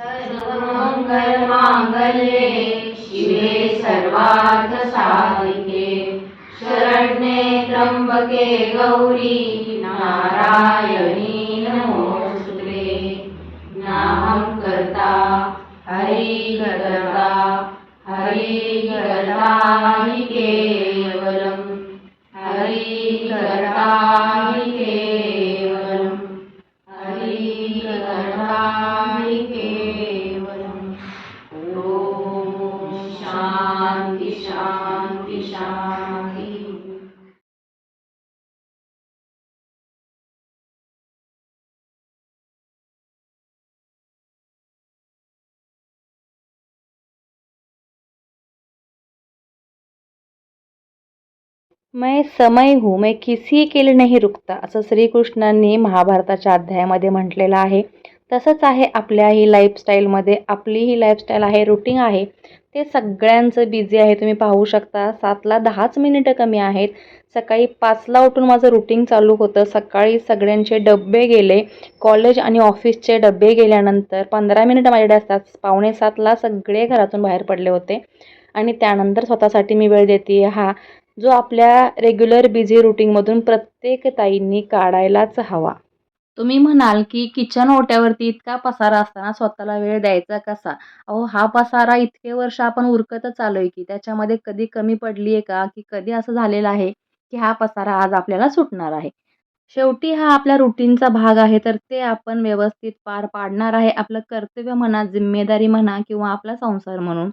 सर्वमङ्गलमाङ्गल्ये शिवे सर्वार्थसाधिके। शरण्ये त्र्यम्बके गौरी नारायणी नमोस्तुते नाहं कर्ता हरि हरिकर्ता हरिकर्ता हि केवलम्। हरि कर्ता मैं समय हूँ मैं किसी के लिए नहीं रुकता असं श्रीकृष्णांनी महाभारताच्या अध्यायामध्ये म्हटलेलं आहे. तसंच आहे आपल्याही लाईफस्टाईलमध्ये आपली ही लाईफस्टाईल आहे रुटीन आहे. ते सगळ्यांचं बिझी आहे तुम्ही पाहू शकता. सातला दहाच मिनिटं कमी आहेत. सकाळी पाचला उठून माझं रुटीन चालू होतं. सकाळी सगळ्यांचे डबे गेले. कॉलेज आणि ऑफिसचे डबे गेल्यानंतर पंधरा मिनिटं माझ्याकडे असतात पावणे सातला सगळे घरातून बाहेर पडले होते. आणि त्यानंतर स्वतःसाठी मी वेळ देते. हा जो आपल्या रेग्युलर बिझी रुटीनमधून प्रत्येक ताईंनी काढायलाच हवा. तुम्ही म्हणाल की किचन ओट्यावरती इतका पसारा असताना स्वतःला वेळ द्यायचा कसा? अहो हा पसारा इतके वर्ष आपण उरकतच आलोय की त्याच्यामध्ये कधी कमी पडली आहे का? की कधी असं झालेलं आहे की हा पसारा आज आपल्याला सुटणार आहे? शेवटी हा आपल्या रुटीनचा भाग आहे तर ते आपण व्यवस्थित पार पाडणार आहे. आपलं कर्तव्य म्हणा जिम्मेदारी म्हणा किंवा आपला संसार म्हणून.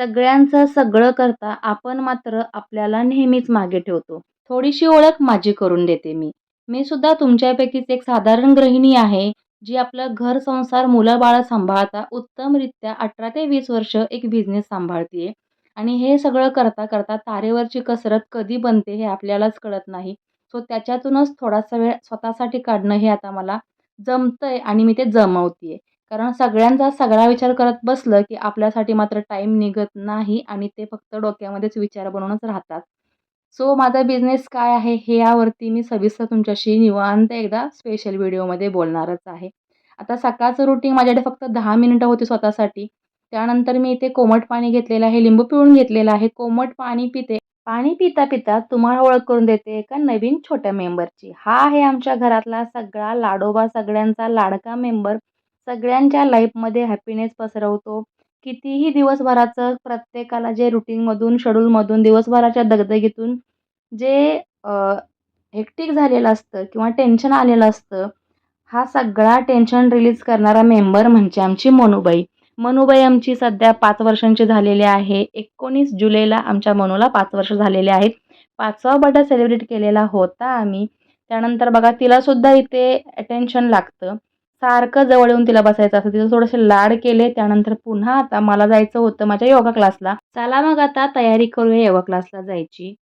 सगळ्यांचं सगळं करता आपण मात्र आपल्याला नेहमीच मागे ठेवतो. थोडीशी ओळख माझी करून देते मी. मी सुद्धा तुमच्यापैकीच एक साधारण गृहिणी आहे जी आपलं घर संसार मुलं बाळ सांभाळता उत्तमरित्या अठरा ते वीस वर्ष एक बिझनेस सांभाळते आणि हे सगळं करता करता तारेवरची कसरत कधी बनते हे आपल्यालाच कळत नाही. सो त्याच्यातूनच थोडासा वेळ स्वतःसाठी काढणं हे आता मला जमतंय आणि मी ते जमवते कारण सगळ्यांचा सगळा विचार करत बसलं की आपल्यासाठी मात्र टाईम निघत नाही आणि ते फक्त डोक्यामध्येच विचार बनवूनच राहतात. सो माझा बिझनेस काय आहे हे यावरती मी सविस्तर तुमच्याशी निवांत एकदा स्पेशल व्हिडिओमध्ये बोलणारच आहे. आता सकाळचं रुटीन माझ्याकडे फक्त दहा मिनिटं होती स्वतःसाठी. त्यानंतर मी इथे कोमट पाणी घेतलेलं आहे लिंबू पिळून घेतलेलं आहे. कोमट पाणी पिते पाणी पिता पिता तुम्हाला ओळख करून देते एका नवीन छोट्या मेंबरची हा आहे आमच्या घरातला सगळा लाडोबा सगळ्यांचा लाडका मेंबर सगळ्यांच्या लाईफमध्ये हॅपीनेस पसरवतो. कितीही दिवसभराचं प्रत्येकाला जे रुटीनमधून शेड्यूलमधून दिवसभराच्या दगदगीतून जे हेक्टिक झालेलं असतं किंवा टेन्शन आलेलं असतं हा सगळा टेन्शन रिलीज करणारा मेंबर म्हणजे आमची मनुबाई. मनुबाई आमची सध्या पाच वर्षांची झालेली आहे. एकोणीस जुलैला आमच्या मनूला पाच वर्ष झालेले आहेत. पाचवा बर्थडे सेलिब्रेट केलेला होता आम्ही. त्यानंतर बघा तिलासुद्धा इथे अटेन्शन लागतं. सारखं जवळ येऊन तिला बसायचं असं तिथं थोडेसे लाड केले त्यानंतर पुन्हा आता मला जायचं होतं माझ्या योगा क्लासला. चला मग आता तयारी करूया योगा क्लासला जायची.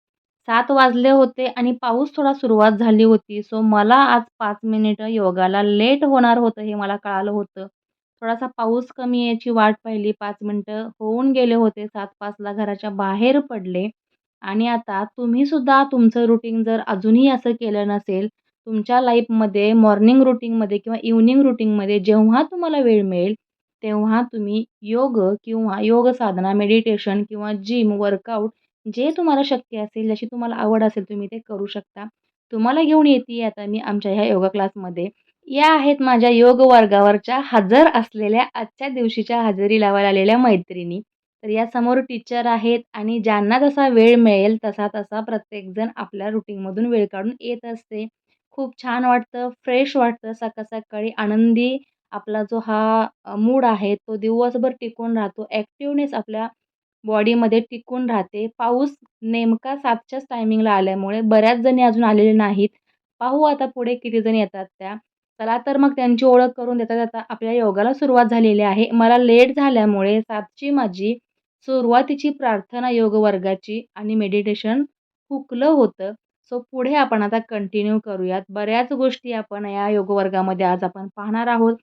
सात वाजले होते आणि पाऊस थोडा सुरुवात झाली होती. सो मला आज पाच मिनिटं योगाला लेट होणार होतं हे मला कळालं होतं. थोडासा पाऊस कमी यायची वाट पाहिली. पाच मिनटं होऊन गेले होते. सात पाचला घराच्या बाहेर पडले. आणि आता तुम्हीसुद्धा तुमचं रुटीन जर अजूनही असं केलं नसेल तुमच्या लाईफमध्ये मॉर्निंग रुटीनमध्ये किंवा इव्हनिंग रुटीनमध्ये जेव्हा तुम्हाला वेळ मिळेल तेव्हा तुम्ही योग किंवा योग साधना मेडिटेशन किंवा जिम वर्कआउट जे तुम्हाला शक्य असेल ज्याची तुम्हाला आवड असेल तुम्ही ते करू शकता. तुम्हाला घेऊन येते आता मी आमच्या ह्या योगा क्लासमध्ये या आहेत माझ्या योग वर्गावरच्या हजर असलेल्या आजच्या दिवशीच्या हजेरी लावायला आलेल्या मैत्रिणी. तर या समोर टीचर आहेत आणि ज्यांना जसा वेळ मिळेल तसा तसा प्रत्येकजण आपल्या रुटीनमधून वेळ काढून येत असते. खूप छान वाटतं फ्रेश वाटतं सकाळ सकाळी आनंदी आपला जो हा मूड आहे तो दिवसभर टिकून राहतो. ॲक्टिवनेस आपल्या बॉडीमध्ये टिकून राहते. पाऊस नेमका सातच्याच टायमिंगला आल्यामुळे बऱ्याच जणी अजून आलेले नाहीत. पाहू आता पुढे किती जण येतात त्या. चला तर मग त्यांची ओळख करून देता देता आपल्या योगाला सुरुवात झालेली आहे. मला लेट झाल्यामुळे सातची माझी सुरुवातीची प्रार्थना योग वर्गाची आणि मेडिटेशन हुकलं होतं. सो पुढे आपण आता कंटिन्यू करूयात. बऱ्याच गोष्टी आपण या योग वर्गामध्ये आज आपण पाहणार आहोत.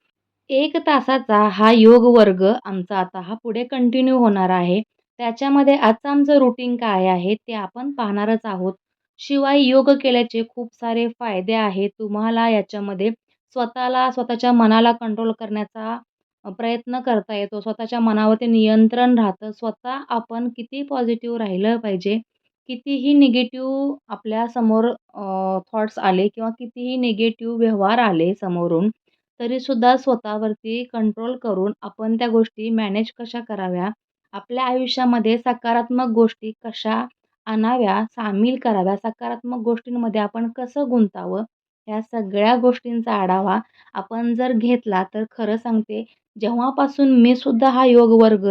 एक तासाचा हा योग वर्ग आमचा आता हा पुढे कंटिन्यू होणार आहे. त्याच्यामध्ये आजचं आमचं रुटीन काय आहे ते आपण पाहणारच आहोत. शिवाय योग केल्याचे खूप सारे फायदे आहेत. तुम्हाला याच्यामध्ये स्वतःला स्वतःच्या मनाला कंट्रोल करण्याचा प्रयत्न करता येतो. स्वतःच्या मनावरती नियंत्रण राहतं. स्वतः आपण किती पॉझिटिव्ह राहिलं पाहिजे कितीही निगेटिव्ह आपल्यासमोर थॉट्स आले किंवा कितीही निगेटिव्ह व्यवहार आले समोरून तरीसुद्धा स्वतःवरती कंट्रोल करून आपण त्या गोष्टी मॅनेज कशा कराव्या? आपल्या आयुष्यामध्ये सकारात्मक गोष्टी कशा आणाव्या? सामील कराव्या? सकारात्मक गोष्टींमध्ये आपण कसं गुंतावं? ह्या सगळ्या गोष्टींचा आढावा आपण जर घेतला तर खरं सांगते जेव्हापासून मी सुद्धा हा योग वर्ग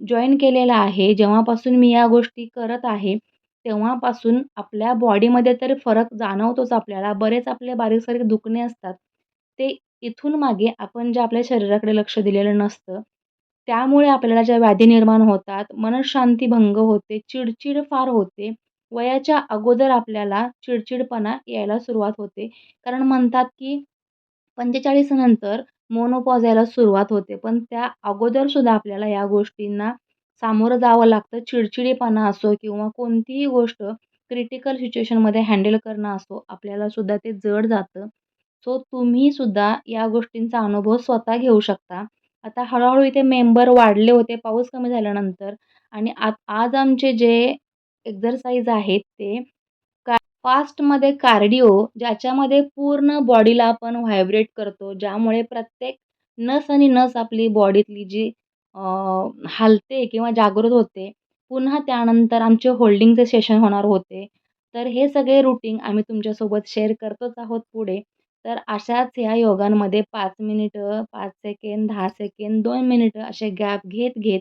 जॉईन केलेला आहे जेव्हापासून मी या गोष्टी करत आहे तेव्हापासून आपल्या बॉडीमध्ये तर फरक जाणवतोच आपल्याला. बरेच आपले बारीक सारीक दुखणे असतात. ते इथून मागे आपण जे आपल्या शरीराकडे लक्ष दिलेलं नसतं त्यामुळे आपल्याला ज्या व्याधी निर्माण होतात मनशांती भंग होते चिडचिड फार होते वयाच्या अगोदर आपल्याला चिडचिडपणा यायला सुरुवात होते. कारण म्हणतात की पंचेचाळीस नंतर मोनोपॉज यायला सुरुवात होते. पण त्या अगोदरसुद्धा आपल्याला या गोष्टींना सामोरं जावं लागतं. चिडचिडेपणा असो किंवा कोणतीही गोष्ट क्रिटिकल सिच्युएशनमध्ये हँडल करणं असो आपल्यालासुद्धा ते जड जातं. सो तुम्हीसुद्धा या गोष्टींचा अनुभव स्वतः घेऊ शकता. आता हळूहळू इथे मेंबर वाढले होते पाऊस कमी झाल्यानंतर. आणि आ आज आमचे जे एक्झरसाईज आहेत ते का फास्टमध्ये कार्डिओ ज्याच्यामध्ये पूर्ण बॉडीला आपण व्हायब्रेट करतो. ज्यामुळे प्रत्येक नस आणि नस आपली बॉडीतली जी हालते किंवा जागृत होते पुन्हा त्यानंतर आमचे होल्डिंगचे सेशन होणार होते. तर हे सगळे रुटीन आम्ही तुमच्यासोबत शेअर करतोच आहोत पुढे. तर अशाच ह्या योगांमध्ये पाच मिनिटं पाच सेकंड दहा सेकंड दोन मिनिटं असे गॅप घेत घेत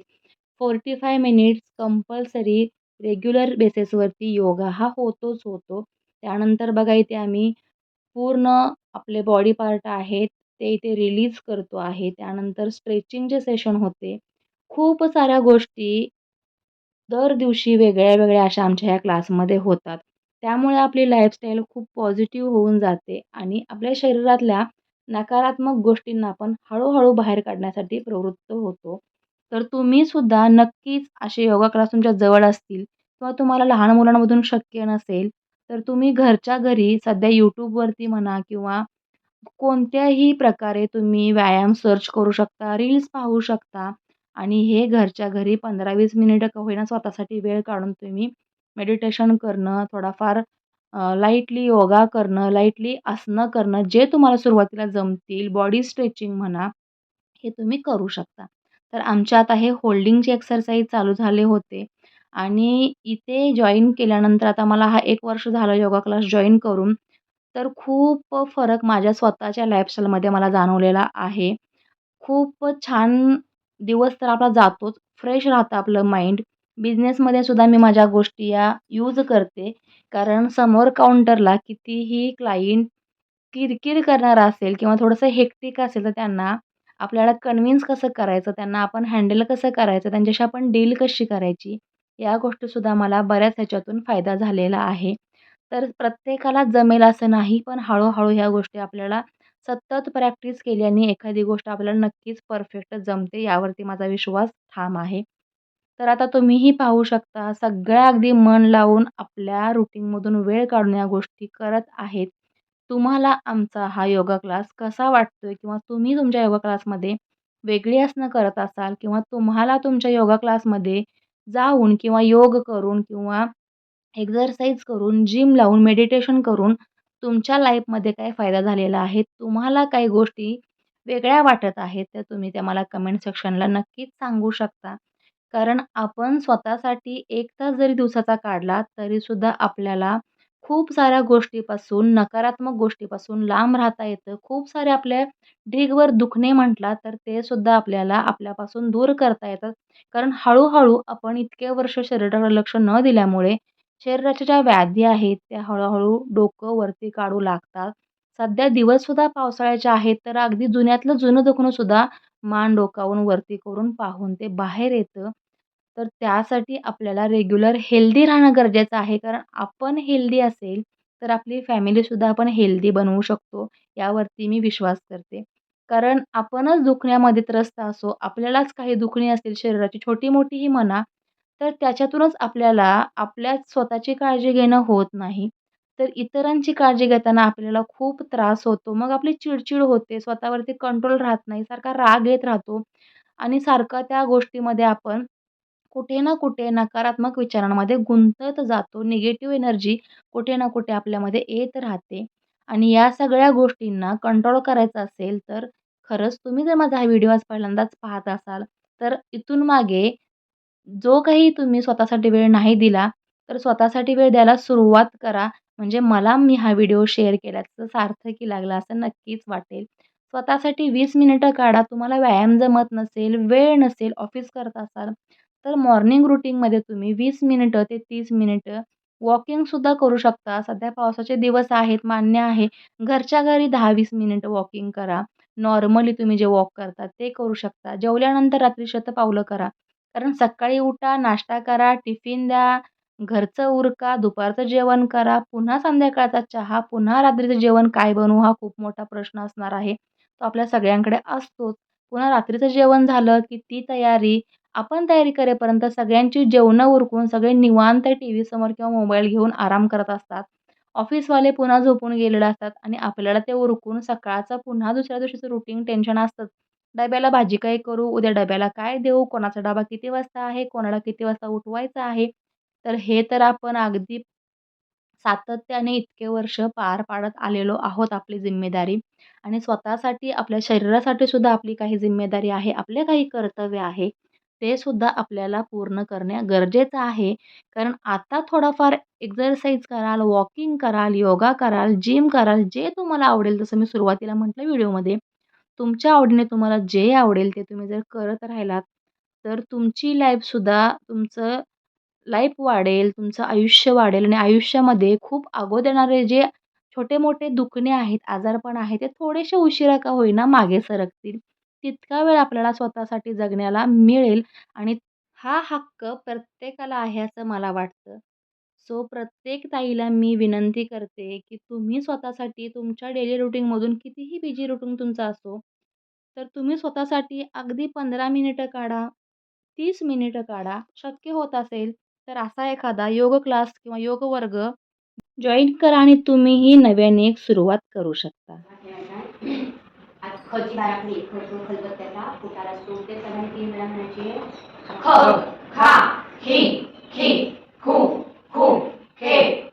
forty five minutes compulsory regular बेसिसवरती yoga हा होतोच होतो. त्यानंतर बघा इथे आम्ही पूर्ण आपले बॉडी पार्ट आहेत ते इथे रिलीज करतो आहे. त्यानंतर स्ट्रेचिंगचे सेशन होते खूप साऱ्या गोष्टी दर दिवशी वेगळ्या वेगळ्या अशा आमच्या ह्या क्लासमध्ये होतात. त्यामुळे आपली लाईफस्टाईल खूप पॉझिटिव्ह होऊन जाते आणि आपल्या शरीरातल्या नकारात्मक गोष्टींना आपण हळूहळू बाहेर काढण्यासाठी प्रवृत्त होतो. तर तुम्हीसुद्धा नक्कीच असे योगा क्लास तुमच्या जवळ असतील किंवा तुम्हाला लहान मुलांमधून शक्य नसेल तर तुम्ही घरच्या घरी सध्या यूट्यूबवरती म्हणा किंवा कोणत्याही प्रकारे तुम्ही व्यायाम सर्च करू शकता रील्स पाहू शकता आणि हे घरच्या घरी पंधरा वीस मिनिटं का होईना स्वतःसाठी वेळ काढून तुम्ही मेडिटेशन करणं थोडाफार लाईटली योगा करणं लाईटली आसनं करणं जे तुम्हाला सुरुवातीला जमतील बॉडी स्ट्रेचिंग म्हणा हे तुम्ही करू शकता. तर आमच्या आता हे होल्डिंगची एक्सरसाइज चालू झाले होते आणि इथे जॉईन केल्यानंतर आता मला हा एक वर्ष झालं योगा क्लास जॉईन करून तर खूप फरक माझ्या स्वतःच्या लाईफस्टाईलमध्ये मला जाणवलेला आहे. खूप छान दिवस तर आपला जातोच. फ्रेश राहतं आपलं माइंड बिझनेसमध्ये सुद्धा मी माझ्या गोष्टी या यूज करते. कारण समोर काउंटरला कितीही क्लायंट किरकिर करणारा असेल किंवा थोडंसं हेक्टिक असेल तर त्यांना आपल्याला कन्व्हिन्स कसं करायचं? त्यांना आपण हँडल कसं करायचं? त्यांच्याशी आपण डील कशी करायची? या गोष्टीसुद्धा मला बऱ्याच ह्याच्यातून फायदा झालेला आहे. तर प्रत्येकाला जमेल असं नाही पण हळूहळू ह्या गोष्टी आपल्याला सतत प्रॅक्टिस केल्याने एखादी गोष्ट आपल्याला नक्कीच परफेक्ट जमते यावरती माझा विश्वास ठाम आहे. तर आता तुम्हीही पाहू शकता सगळ्या अगदी मन लावून आपल्या रुटीनमधून वेळ काढून या गोष्टी करत आहेत. तुम्हाला आमचा हा योगा क्लास कसा वाटतो आहे किंवा तुम्ही तुमच्या योगा क्लासमध्ये वेगळी आसनं करत असाल किंवा तुम्हाला तुमच्या योगा क्लासमध्ये जाऊन किंवा योग करून किंवा एक्झरसाईज करून जिम लावून मेडिटेशन करून तुमच्या लाईफमध्ये काय फायदा झालेला आहे? तुम्हाला काही गोष्टी वेगळ्या वाटत आहेत त्या तुम्ही त्या मला कमेंट सेक्शनला नक्कीच सांगू शकता. कारण आपण स्वतःसाठी एक तास जरी दिवसाचा काढला तरीसुद्धा आपल्याला खूप साऱ्या गोष्टीपासून नकारात्मक गोष्टीपासून लांब राहता येतं. खूप सारे आपल्या ढीगवर दुखणे म्हटला तर ते सुद्धा आपल्याला आपल्यापासून दूर करता येतात. कारण हळूहळू आपण इतके वर्ष शरीराकडे लक्ष न दिल्यामुळे शरीराच्या ज्या व्याधी आहेत त्या हळूहळू डोकं वरती काढू लागतात. सध्या दिवससुद्धा पावसाळ्याचे आहेत तर अगदी जुन्यातलं जुनं दुखणंसुद्धा मान डोकावून वरती करून पाहून ते बाहेर येतं. तर त्यासाठी आपल्याला रेग्युलर हेल्दी राहणं गरजेचं आहे. कारण आपण हेल्दी असेल तर आपली फॅमिलीसुद्धा आपण हेल्दी बनवू शकतो यावरती मी विश्वास करते. कारण आपणच दुखण्यामध्ये त्रस्त असो आपल्यालाच काही दुखणी असतील शरीराची छोटी मोठीही म्हणा तर त्याच्यातूनच आपल्याला आपल्या स्वतःची काळजी घेणं होत नाही. तर इतरांची काळजी घेताना आपल्याला खूप त्रास होतो. मग आपली चिडचिड होते स्वतःवरती कंट्रोल राहत नाही सारखा राग येत राहतो. आणि सारखं त्या गोष्टीमध्ये आपण कुठे ना कुठे नकारात्मक विचारांमध्ये गुंतत जातो. निगेटिव्ह एनर्जी कुठे ना कुठे आपल्यामध्ये येत राहते. आणि या सगळ्या गोष्टींना कंट्रोल करायचं असेल तर खरंच तुम्ही जर माझा हा व्हिडिओ आज पहिल्यांदाच पाहत असाल तर इथून मागे जो काही तुम्ही स्वतःसाठी वेळ नाही दिला तर स्वतःसाठी वेळ द्यायला सुरुवात करा. म्हणजे मला मी हा व्हिडिओ शेअर केल्याचं सार्थकी लागला असं नक्कीच वाटेल. स्वतःसाठी वीस मिनिटं काढा. तुम्हाला व्यायाम जमत नसेल वेळ नसेल ऑफिस करत असाल तर मॉर्निंग रुटीनमध्ये तुम्ही वीस मिनिटं ते तीस मिनिटं वॉकिंगसुद्धा करू शकता. सध्या पावसाचे दिवस आहेत मान्य आहे. घरच्या घरी दहा वीस मिनिटं वॉकिंग करा. नॉर्मली तुम्ही जे वॉक करता ते करू शकता. जेवल्यानंतर रात्री शतपावलं करा. कारण सकाळी उठा नाश्ता करा टिफिन द्या घरचं उरका दुपारचं जेवण करा पुन्हा संध्याकाळचा चहा पुन्हा रात्रीचं जेवण काय बनवू हा खूप मोठा प्रश्न असणार आहे. तो आपल्या सगळ्यांकडे असतोच. पुन्हा रात्रीचं जेवण झालं की ती तयारी आपण तयारी करेपर्यंत सगळ्यांची जेवणं उरकून सगळे निवांत टी व्हीसमोर किंवा मोबाईल घेऊन आराम करत असतात. ऑफिसवाले पुन्हा झोपून गेलेले असतात आणि आपल्याला ते उरकून सकाळचं पुन्हा दुसऱ्या दिवशीचं रुटीन टेन्शन असतं डब्याला भाजी काय करू? उद्या डब्याला काय देऊ? कोणाचा डबा किती वाजता आहे? कोणाला किती वाजता उठवायचा आहे? तर हे तर आपण अगदी सातत्याने इतके वर्ष पार पाडत आलेलो आहोत आपली जिम्मेदारी. आणि स्वतःसाठी आपल्या शरीरासाठी सुद्धा आपली काही जिम्मेदारी आहे आपले काही कर्तव्य आहे ते सुद्धा आपल्याला पूर्ण करणे गरजेचं आहे. कारण आता थोडाफार एक्झरसाइज कराल वॉकिंग कराल योगा कराल जिम कराल जे तुम्हाला आवडेल. जसं मी सुरुवातीला म्हटलं व्हिडिओमध्ये तुमच्या आवडीने तुम्हाला जे आवडेल ते तुम्ही जर करत राहिलात तर तुमची लाईफसुद्धा तुमचं लाईफ वाढेल तुमचं आयुष्य वाढेल आणि आयुष्यामध्ये खूप अगोदर येणारे जे छोटे मोठे दुखणे आहेत आजारपण आहे ते थोडेसे उशिरा का होईना मागे सरकतील. तितका वेळ आपल्याला स्वतःसाठी जगण्याला मिळेल आणि हा हक्क प्रत्येकाला आहे असं मला वाटतं. सो प्रत्येक ताईला मी विनंती करते की तुम्ही स्वतःसाठी तुमच्या डेली रुटीनमधून कितीही बिझी रुटीन तुमचं असो तर तुम्ही स्वतःसाठी अगदी पंधरा मिनिटं काढा तीस मिनिटं काढा. शक्य होत असेल तर असा एखादा योग क्लास किंवा योग वर्ग जॉईन करा आणि तुम्हीही नव्याने एक सुरुवात करू शकता. खा. खा खी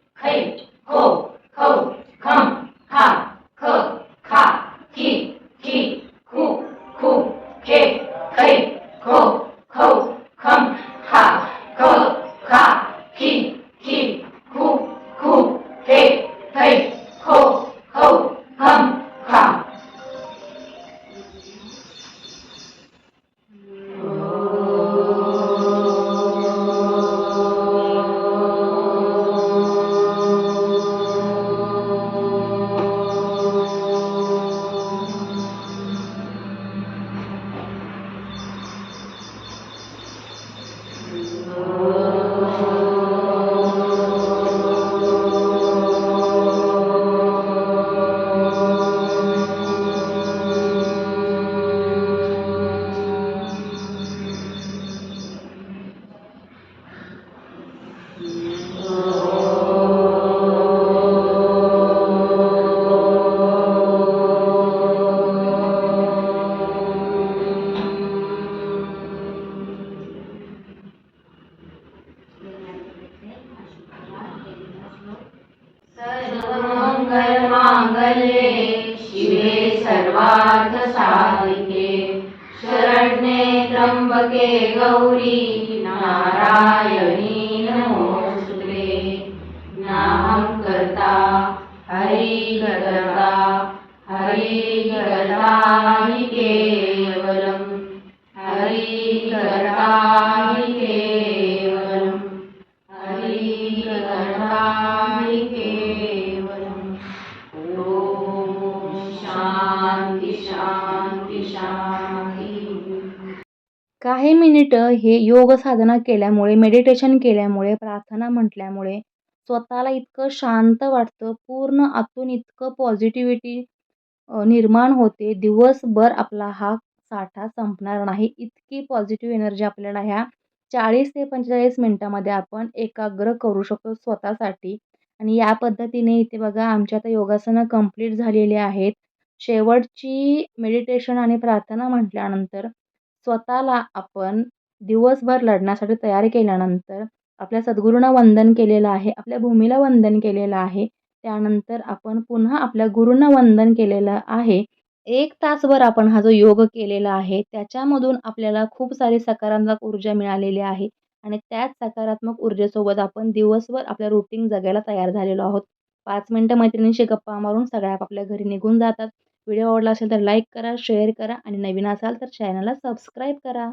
हे योग साधना केल्यामुळे मेडिटेशन केल्यामुळे प्रार्थना म्हटल्यामुळे स्वतःला इतकं शांत वाटतं पूर्ण आतून इतकं पॉझिटिव्हिटी निर्माण होते. दिवसभर आपला हा साठा संपणार नाही. इतकी पॉझिटिव्ह एनर्जी आपल्याला ह्या चाळीस ते पंचेचाळीस मिनटामध्ये आपण एकाग्र करू शकतो स्वतःसाठी. आणि या पद्धतीने इथे बघा आमची आता योगासनं कंप्लीट झालेली आहेत. शेवटची मेडिटेशन आणि प्रार्थना म्हटल्यानंतर स्वतःला आपण दिवसभर लढण्यासाठी तयार केल्यानंतर आपल्या सद्गुरूंना वंदन केलेलं आहे आपल्या भूमीला वंदन केलेलं आहे त्यानंतर आपण पुन्हा आपल्या गुरूंना वंदन केलेलं आहे. एक तासभर आपण हा जो योग केलेला आहे त्याच्यामधून आपल्याला खूप सारी सकारात्मक ऊर्जा मिळालेली आहे आणि त्याच सकारात्मक ऊर्जेसोबत आपण दिवसभर आपल्या रुटीन जगायला तयार झालेलो आहोत. पाच मिनटं मैत्रिणींशी गप्पा मारून सगळ्या आपल्या घरी निघून जातात. व्हिडिओ आवडला असेल तर लाईक करा शेअर करा आणि नवीन असाल तर चॅनलला सबस्क्राईब करा.